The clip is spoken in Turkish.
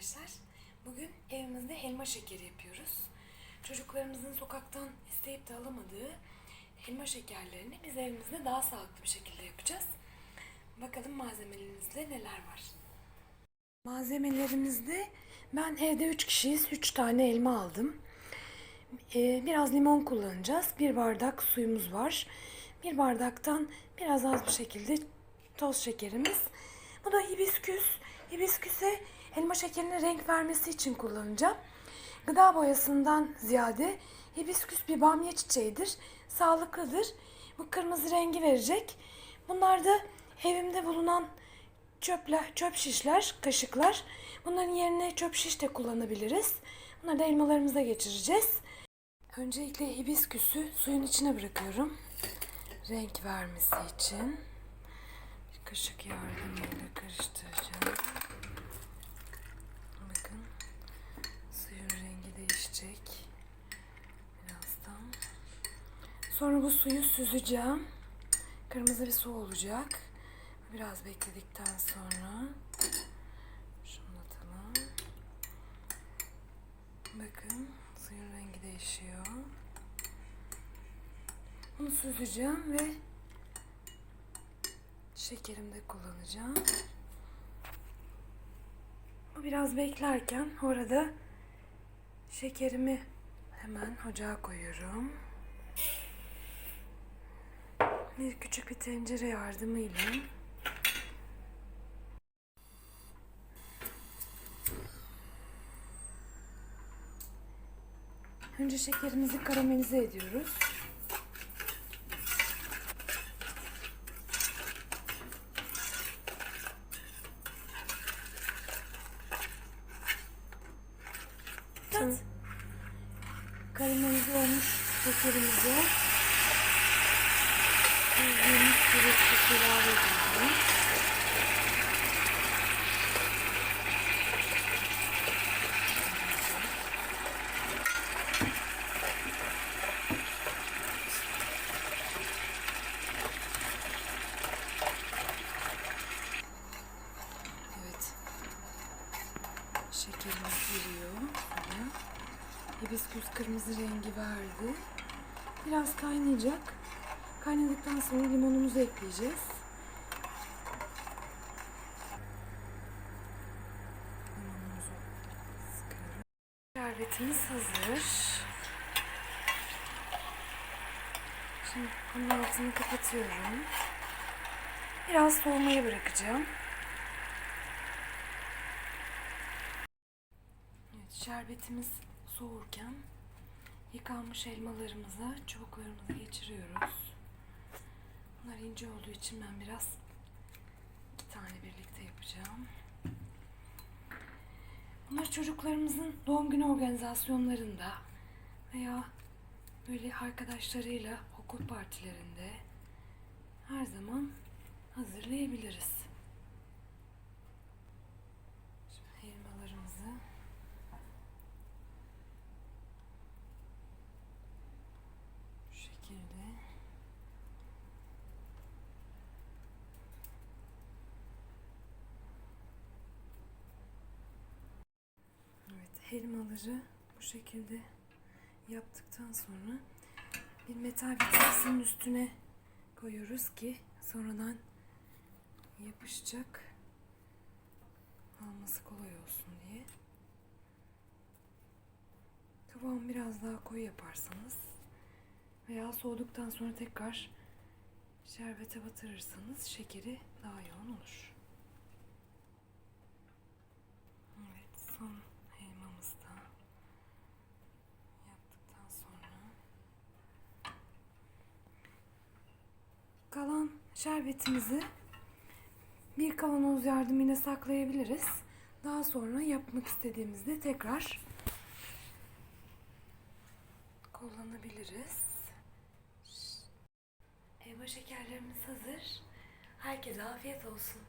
arkadaşlar. Bugün evimizde elma şekeri yapıyoruz. Çocuklarımızın sokaktan isteyip de alamadığı elma şekerlerini biz evimizde daha sağlıklı bir şekilde yapacağız. Bakalım malzemelerimizde neler var. Malzemelerimizde ben evde 3 kişiyiz. 3 tane elma aldım. Ee, biraz limon kullanacağız. Bir bardak suyumuz var. Bir bardaktan biraz az bir şekilde toz şekerimiz. Bu da hibisküs. Hibisküse elma şekerine renk vermesi için kullanacağım. Gıda boyasından ziyade hibisküs bir bamya çiçeğidir. Sağlıklıdır. Bu kırmızı rengi verecek. Bunlar da evimde bulunan çöpler, çöp şişler, kaşıklar. Bunların yerine çöp şiş de kullanabiliriz. Bunları da elmalarımıza geçireceğiz. Öncelikle hibisküsü suyun içine bırakıyorum. Renk vermesi için. Bir kaşık yardımıyla karıştıracağım. Bakın suyun rengi değişecek. Birazdan. Sonra bu suyu süzeceğim. Kırmızı bir su olacak. Biraz bekledikten sonra şunu atalım. Bakın suyun rengi değişiyor. Bunu süzeceğim ve şekerimde kullanacağım. Bu biraz beklerken orada şekerimi hemen ocağa koyuyorum. Bir küçük bir tencere yardımıyla. Önce şekerimizi karamelize ediyoruz. Karamelize olmuş şekerimizi süzdüğümüz süreçte ilave ediyoruz. Evet. Şekerimiz giriyor. Hibisküs kırmızı rengi verdi. Biraz kaynayacak. Kaynadıktan sonra limonumuzu ekleyeceğiz. Şerbetimiz hazır. Şimdi bunun altını kapatıyorum. Biraz soğumaya bırakacağım. Evet, şerbetimiz soğurken yıkanmış elmalarımızı çubuklarımıza geçiriyoruz. Bunlar ince olduğu için ben biraz iki tane birlikte yapacağım. Bunlar çocuklarımızın doğum günü organizasyonlarında veya böyle arkadaşlarıyla okul partilerinde her zaman hazırlayabiliriz. Şimdi elmalarımızı bu şekilde Evet, elmaları bu şekilde yaptıktan sonra bir metal bir tepsinin üstüne koyuyoruz ki sonradan yapışacak alması kolay olsun diye. Kıvamı biraz daha koyu yaparsanız veya soğuduktan sonra tekrar şerbete batırırsanız şekeri daha yoğun olur. Evet, son elmamızı da yaptıktan sonra kalan şerbetimizi bir kavanoz yardımıyla saklayabiliriz. Daha sonra yapmak istediğimizde tekrar kullanabiliriz. Elma şekerlerimiz hazır. Herkese afiyet olsun.